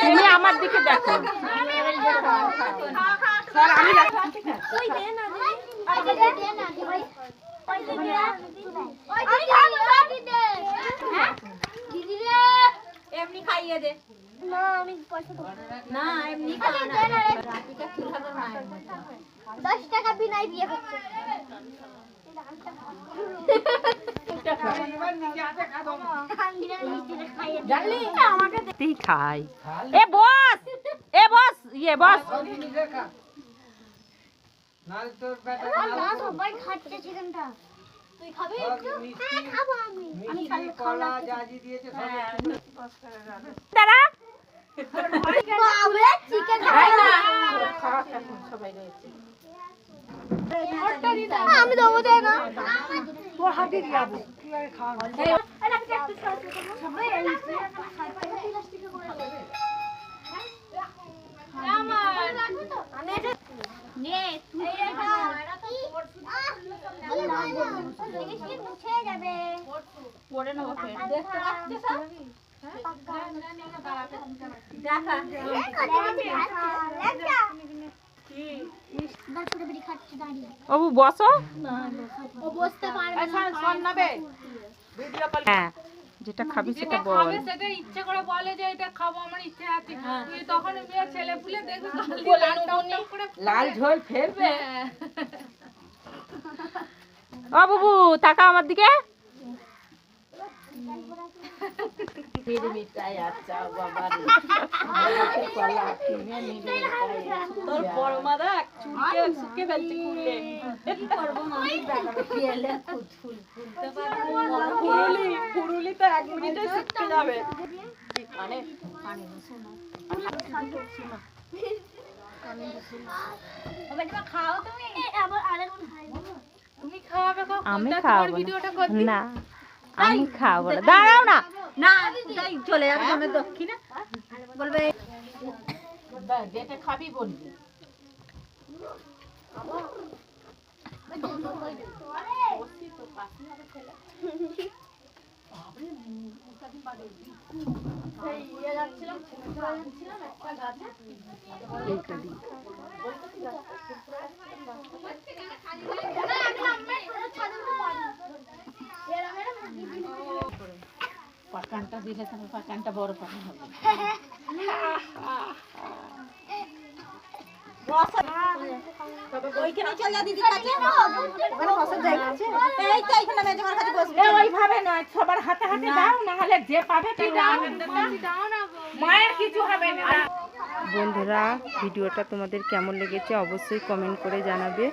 তুমি আমার দিকে দেখো। এমনি খাইয়ে দে। না আমি পয়সা না। এমনি খাওয়া না। রে। রাতিকা কীভাবে মায়ের দশ টাকা বিনাই বিয়ে করছে। খাই এ বস এ বস ইয়ে বস। তোর হ্যাঁ আমি দেবো দে না তোর হাতে দিয়ে দেখতে পাচ্ছিস বাবু বসো। ও বসতে পারবে না। হ্যাঁ যেটা খাবি সেটা বল। সেটা ইচ্ছে করে বলে যে এটা খাব আমার ইচ্ছে আছে তুই তখন মেয়ে ছেলে দেখবি লাল ঝোল ফেলবে। ও বাবু তাকা আমার দিকে। তোর বড় মাদা চুলকে শুকে ফেলছে কুলে কি করব মামি পেলে ফুল ফুল ফুলতে পারব ফুরুলি ফুরুলি তো এক মিনিটে শুকিয়ে যাবে। মানে পানি খাও তুমি আবার আরেকজন খাই তুমি খাওয়াবে কখন? আমি তা খাওয়াবো ভিডিওটা না। না আমি খাব না। দাঁড়াও না। না তাই চলে যাবে আমি দক্ষিণে। বলবে যেটা খাবি বলবি পাকানটা দিলে তোমার পাকানটা বড় পাকান হবে ওইখানে চলে যা দিদির কাছে ওখানে বসার জায়গা আছে এই তো মেজমার কাছে। বসবি। ওইভাবে নয় সবার হাতে হাতে দাও না হলে যে পাবে মায়ের কিছু হবে না। বন্ধুরা ভিডিওটা তোমাদের কেমন লেগেছে অবশ্যই কমেন্ট করে জানাবে।